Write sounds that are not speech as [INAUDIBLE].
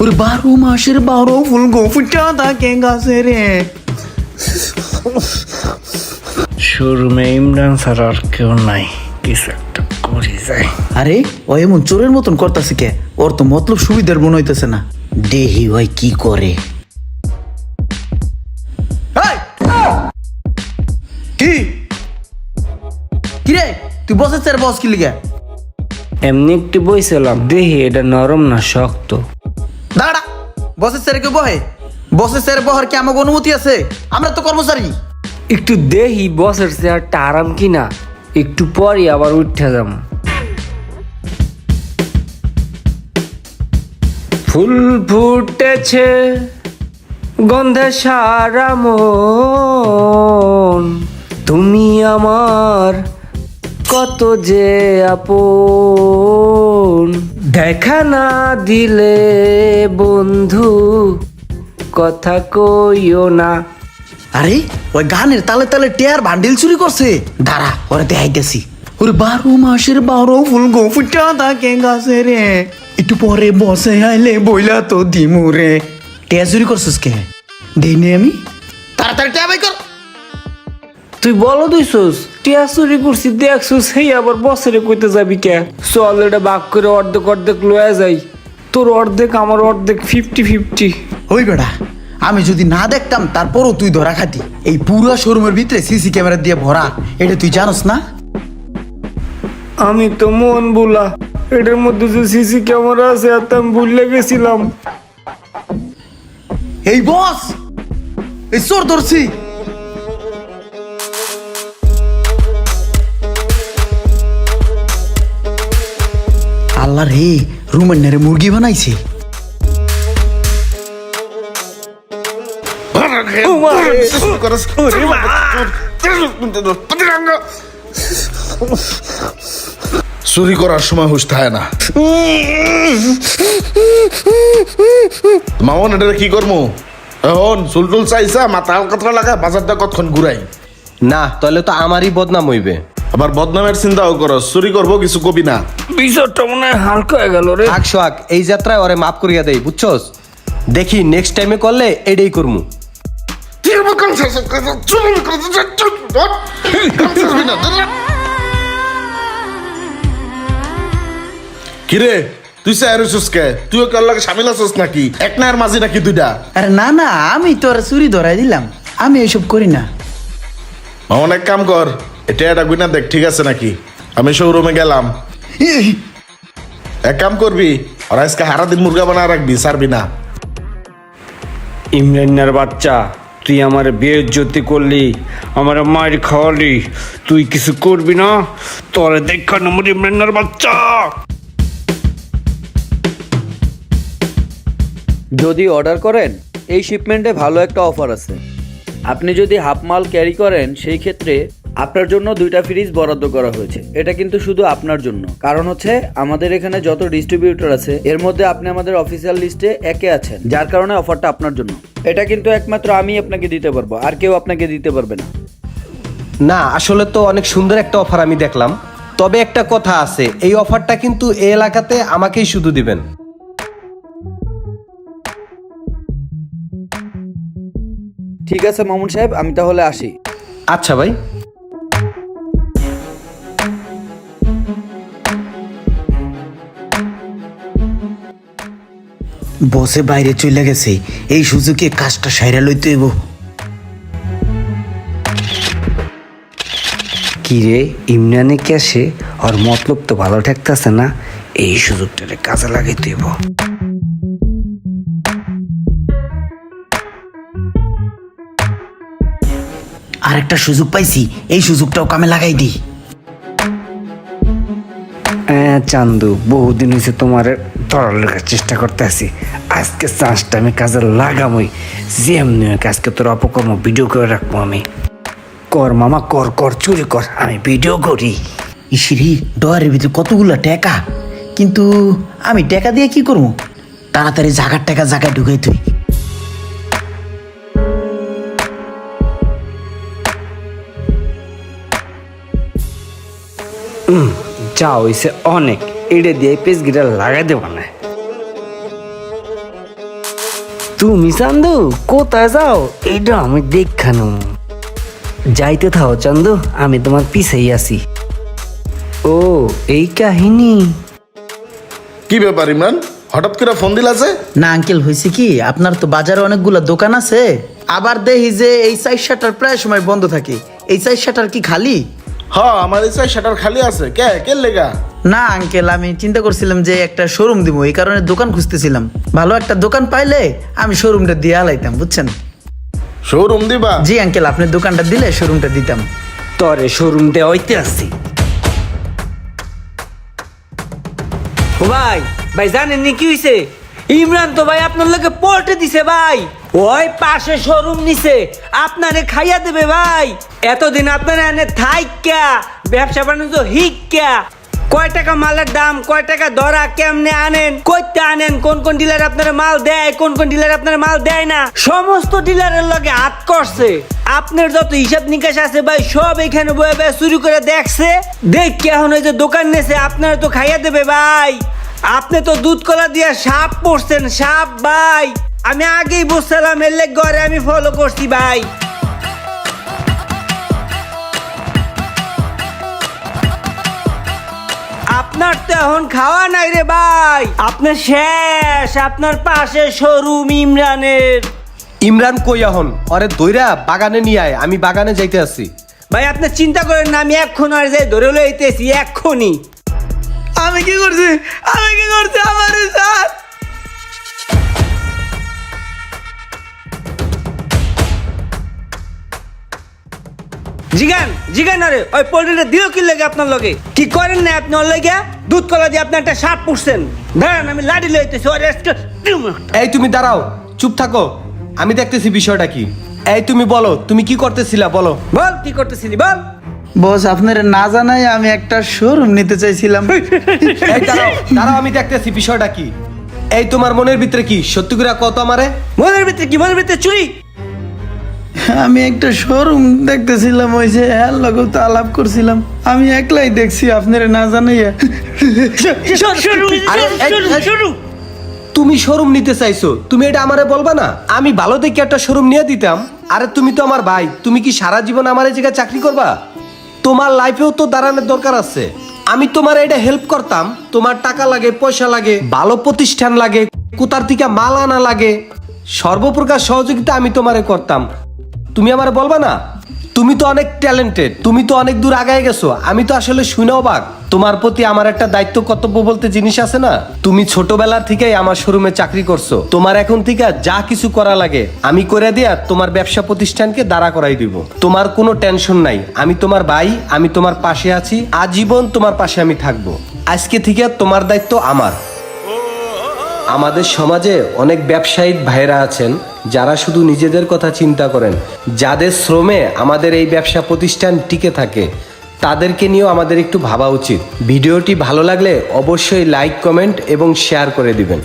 ওরে বারো মাসের বারো ফুল গো ফুটা থাকে গাছে রে শোরুমে ইমরান স্যার আর কেউ নাই কিছু একটা করি যায় আরে ও এমন চোরের মতন করতেছে কে ওর তো মতলব সুবিধার মনে হইতেছে না দেহি ওই কি করে কি রে তুই বসে স্যার বস কি লিগে এমনি একটু বইছিলাম দেখি এটা নরম না শক্ত? দাঁড়া বসের স্যার কে বহে? বসের স্যার বহার কি আমাকে অনুমতি আছে? আমরা তো কর্মচারী। একটু দেখি বসের চেয়ারটা আরাম কিনা। একটু পরই আবার উঠে যাম ফুল ফুটেছে গন্ধে সারা মন। তুমি আমার কত যে আপন। দেখা না দিলে বন্ধু কথা কইও না। আরে ওই গানের তালে তালে টেয়ার বান্ডিল চুরি করছে। দাঁড়া ওরে দেখাইতেছি ওর বারো মাসের বারো ফুল গো ফুটা থাকে গাছে রে। একটু পরে বসে আইলে বইলা তো দিমু রে। টেয়া চুরি করছিস কে? দেই নে আমি? তাড়াতাড়ি টেয়া বাই কর। তুই বলো দুইছস টিয়া চুরি করছি দেখছস সেই আবার বছরে কইতে যাবি কে? চল এটা বাক করে অর্ধেক অর্ধেক লয়ে যাই। তোর অর্ধেক আমার অর্ধেক ফিফটি ফিফটি ওই বেটা আমি যদি না দেখতাম তারপরও তুই ধরা খাতি। এই পুরো শোরুমের ভিতরে সিসি ক্যামেরা দিয়ে ভরা এটা তুই জানোস না? আমি তো মন বুলা এটার মধ্যে যে সিসি ক্যামেরা আছে আর তো আমি ভুলে গেছিলাম। এই বস এই চোর ধরছি। আল্লাহ রে রুমের নারে মুরগি বানাইছে। চুরি করার সময় হুশ থাকে না। মামন এটা কি করব এখন চুলটুল চাইছা মাথা হালকা লাগা বাজারটা কতক্ষণ ঘুরাই? না তাহলে তো আমারই বদনাম হইবে। আবার বদনামের চিন্তাও করো চুরি করব কিছু কবি না। বিষয়টা মনে হয় হালকা হয়ে গেল রে। থাক সোহাগ এই যাত্রায় ওরে মাফ করিয়া দেই বুঝছস? দেখি নেক্সট টাইমে করলে এটাই করমু। কিরে তুই চাইছিস কে? তুইও কার লাগে সামিল আছিস নাকি? এক নায়ের মাঝি নাকি দুইটা? আরে না না আমি তো আর চুরি ধরাই দিলাম। আমি এসব করি না। অনেক কাম কর এটা এটা গুইনা দেখ ঠিক আছে নাকি? আমি শোরুমে গেলাম। এক কাম করবি আর আজকে হারা দিন মুরগা বানা রাখবি সারবি না। ইমরানের বাচ্চা তুই আমার বিয়ের জ্যোতি করলি আমার মায়ের খাওয়ালি তুই কিছু করবি না? তোরে দেখা নম্বর ইমরানের বাচ্চা। যদি অর্ডার করেন এই শিপমেন্টে ভালো একটা অফার আছে। আপনি যদি হাফ মাল ক্যারি করেন সেই ক্ষেত্রে আপনার জন্য দুইটা ফ্রিজ বরাদ্দ করা হয়েছে। এটা কিন্তু শুধু আপনার জন্য। কারণ হচ্ছে আমাদের এখানে যত ডিস্ট্রিবিউটর আছে এর মধ্যে আপনি আমাদের অফিসিয়াল লিস্টে একে আছেন যার কারণে অফারটা আপনার জন্য। এটা কিন্তু একমাত্র আমি আপনাকে দিতে পারব আর কেউ আপনাকে দিতে পারবে না। না আসলে তো অনেক সুন্দর একটা অফার আমি দেখলাম। তবে একটা কথা আছে এই অফারটা কিন্তু এই এলাকাতে আমাকেই শুধু দিবেন। ঠিক আছে মামুন সাহেব আমি তাহলে আসি। আচ্ছা ভাই। বসে বাইরে চলে গেছে। এই সুযোগে কাজটা সাইরা লইতে হইব। কিরে ইমরানে ক্যাশে আর মতলব তো ভালো ঠেকতেছে না। এই সুযোগটারে কাজে লাগাইতে দিব আর একটা সুযোগ পাইছি এই সুযোগটাও কামে লাগাই দিই হ্যাঁ চান্দু বহুদিন হয়েছে তোমার ধরার লেখার চেষ্টা করতে আছি আজকে চান্সটা আমি কাজে লাগামই। যেমনি আজকে তোর অপকর্ম ভিডিও করে রাখব আমি। কর মামা কর কর চুরি কর আমি ভিডিও করি। ইসিরি ডয়ারের ভিতরে কতগুলো টাকা? কিন্তু আমি টাকা দিয়ে কি করব? তাড়াতাড়ি জাগার টাকা জাগায় ঢুকাই তুই। যা হইছে অনেক। এটা দিয়ে পেজ গিটা লাগাই দেব না। তুমি চান্দু কোথায় যাও? এটা আমি দেখানো। যাইতে থাও চান্দু আমি তোমার পিছেই আছি। ও এই কাহিনী। কি ব্যাপার ইমরান? হঠাৎ করে ফোন দিলা যে? না আঙ্কেল হয়েছে কি? আপনার তো বাজারে অনেকগুলো দোকান আছে। আবার দেখি যে এই সাইড শাটার প্রায় সময় বন্ধ থাকে। এই সাইড শাটার কি খালি? হ আমার ইচ্ছা শাটার খালি আছে। কে? কে লেগা? না আঙ্কেল আমি চিন্তা করছিলাম যে একটা শোরুম দিব। এই কারণে দোকান খুঁজতেছিলাম। ভালো একটা দোকান পাইলে আমি শোরুমটা দিয়ে আলাইতাম বুঝছেন? শোরুম দিবা? জি আঙ্কেল আপনি দোকানটা দিলে শোরুমটা দিতাম। তরে শোরুম দেওয়া হইতে আসছি ও ভাই ভাই জানেন নি কি হইছে? ইমরান তো ভাই আপনার লোকে পল্টে দিছে ভাই। ওই পাশে শোরুম নিছে আপনারে খাইয়া দেবে ভাই। এতদিন আপনারা এনে থাইক্যা, ব্যবসা বাণিজ্য হিক্যা। কয় টাকা মালের দাম, কয় টাকা ধরা কেমনে আনেন, কইতে আনেন, কোন কোন ডিলার আপনারা মাল দেয়, কোন কোন ডিলার আপনারা মাল দেয় না। সমস্ত ডিলারের লগে হাত করছে। আপনার যত হিসাব নিকাশ আছে ভাই, সব এখানে বয়ে বয়ে চুরি করে দেখছে। দেখ এখন ওই যে দোকান নেছে, আপনারা তো খাইয়া দেবে ভাই। আপনি তো দুধ কলা দিয়ে সাপ পড়ছেন সাপ ভাই। আমি আগেই বুঝছিলাম এর লেগ ঘরে আমি ফলো করছি ভাই। আপনার তো এখন খাওয়া নাই রে ভাই। আপনার শেষ আপনার পাশে শোরুম ইমরানের। ইমরান কই এখন? অরে দইরা বাগানে নিয়ে আয় আমি বাগানে যাইতে আছি ভাই আপনি চিন্তা করেন না আমি এক্ষণ আর যাই ধরে লইতেছি এক্ষুনি। আমি কি করছি? আমি কি করছি? আমার স্যার জিগান জিগান আরে ওই পোল্ট্রিটা দিও কি লাগে আপনার লগে? কি করেন না আপনি ওর লগে? দুধ কলা দিয়ে আপনি একটা সাপ পুষছেন। দাঁড়ান আমি লাডি লইতেছি ওর এই তুমি দাঁড়াও চুপ থাকো আমি দেখতেছি বিষয়টা কি। এই তুমি বলো তুমি কি করতেছিলা বলো। বল কি করতেছিলি বল। বস আপনার না জানাই আমি একটা শোরুম নিতে চাইছিলাম। [LAUGHS] এই দাঁড়াও দাঁড়াও আমি দেখতেছি বিষয়টা কি। এই তোমার মনের ভিতরে কি সত্যি করে কত আমারে। মনের ভিতরে কি? মনের ভিতরে চুরি? আমি একটা শোরুম দেখতেছিলাম ওই যে হ্যাঁ তো আলাপ করছিলাম। আমি একলাই দেখছি আপনার না জানাইয়া। আরে, এই, এই, তুমি শোরুম নিতে চাইছো তুমি এটা আমারে বলবা না? আমি ভালো দেখে একটা শোরুম নিয়ে দিতাম। আরে তুমি তো আমার ভাই তুমি কি সারা জীবন আমার এই জায়গায় চাকরি করবা? তোমার লাইফেও তো দাঁড়ানোর দরকার আছে। আমি তোমার এটা হেল্প করতাম তোমার টাকা লাগে পয়সা লাগে ভালো প্রতিষ্ঠান লাগে কোথার থেকে মাল আনা লাগে। সর্বপ্রকার সহযোগিতা আমি তোমারে করতাম। তুমি আমার বলবা না? তুমি তো অনেক ট্যালেন্টেড তুমি তো অনেক দূর আগায় গেছো। আমি তো আসলে শুনেও অবাক তোমার প্রতি আমার একটা দায়িত্ব কর্তব্য বলতে জিনিস আছে না? তুমি ছোটবেলা থেকেই আমার শোরুমে চাকরি করছ। তোমার এখন থেকে যা কিছু করা লাগে, আমি করে দেয়া তোমার ব্যবসা প্রতিষ্ঠানকে দাঁড়া করাই দিব। তোমার কোনো টেনশন নাই। আমি তোমার ভাই, আমি তোমার পাশে আছি। আজীবন তোমার পাশে আমি থাকব। আজকে থেকে তোমার দায়িত্ব আমার। আমাদের সমাজে অনেক ব্যবসায়িক ভাইরা আছেন যারা শুধু নিজেদের কথা চিন্তা করেন। যাদের শ্রমে আমাদের এই ব্যবসা প্রতিষ্ঠান টিকে থাকে, তাদেরকে নিয়েও আমাদের একটু ভাবা উচিত। ভিডিওটি ভালো লাগলে অবশ্যই লাইক, কমেন্ট এবং শেয়ার করে দিবেন।